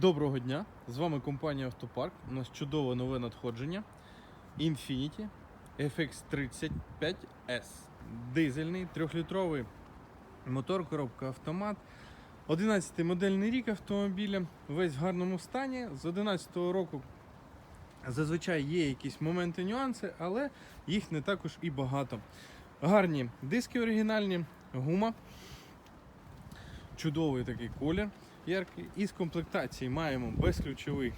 Доброго дня! З вами компанія Автопарк. У нас чудове нове надходження. Infiniti FX35S. Дизельний, 3-літровий мотор, коробка автомат. 11 модельний рік автомобіля, весь в гарному стані. З 11 року зазвичай є якісь моменти, нюанси, але їх не також і багато. Гарні диски оригінальні, гума. Чудовий такий колір яркий. Із комплектації маємо безключовий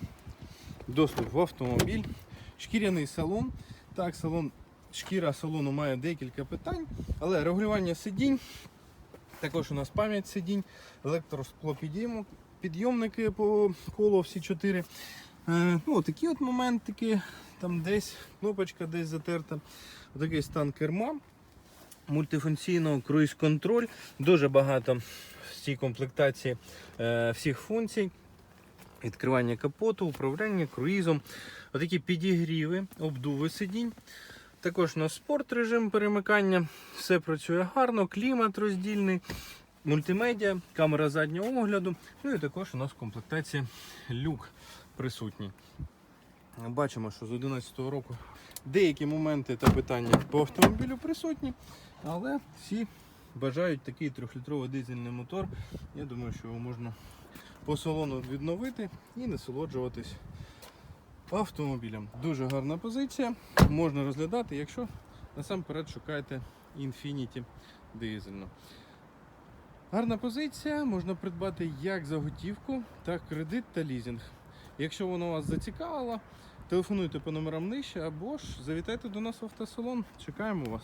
доступ в автомобіль, шкіряний салон. Так, салон, шкіра салону має декілька питань, але регулювання сидінь. Також у нас пам'ять сидінь, електросклопідйомник, підйомники по колу всі чотири. Е, ну, такі от моментики, там десь кнопочка десь затерта. Отакий стан керма мультифункційного круїз-контроль. Дуже багато цій комплектації е, всіх функцій. Відкривання капоту, управління круїзом, отакі підігріви, обдуви сидінь. Також на спорт режим перемикання. Все працює гарно, клімат роздільний, мультимедіа, камера заднього огляду. Ну і також у нас в комплектації люк присутній. Бачимо, що з 2011 року деякі моменти та питання по автомобілю присутні, але всі бажають такий 3-літровий дизельний мотор. Я думаю, що його можна по салону відновити і насолоджуватись автомобілем. Дуже гарна позиція. Можна розглядати, якщо насамперед шукаєте Infiniti дизельну. Гарна позиція, можна придбати як за готівку, так кредит та лізинг. Якщо воно вас зацікавило, телефонуйте по номерам нижче або ж завітайте до нас в автосалон. Чекаємо вас.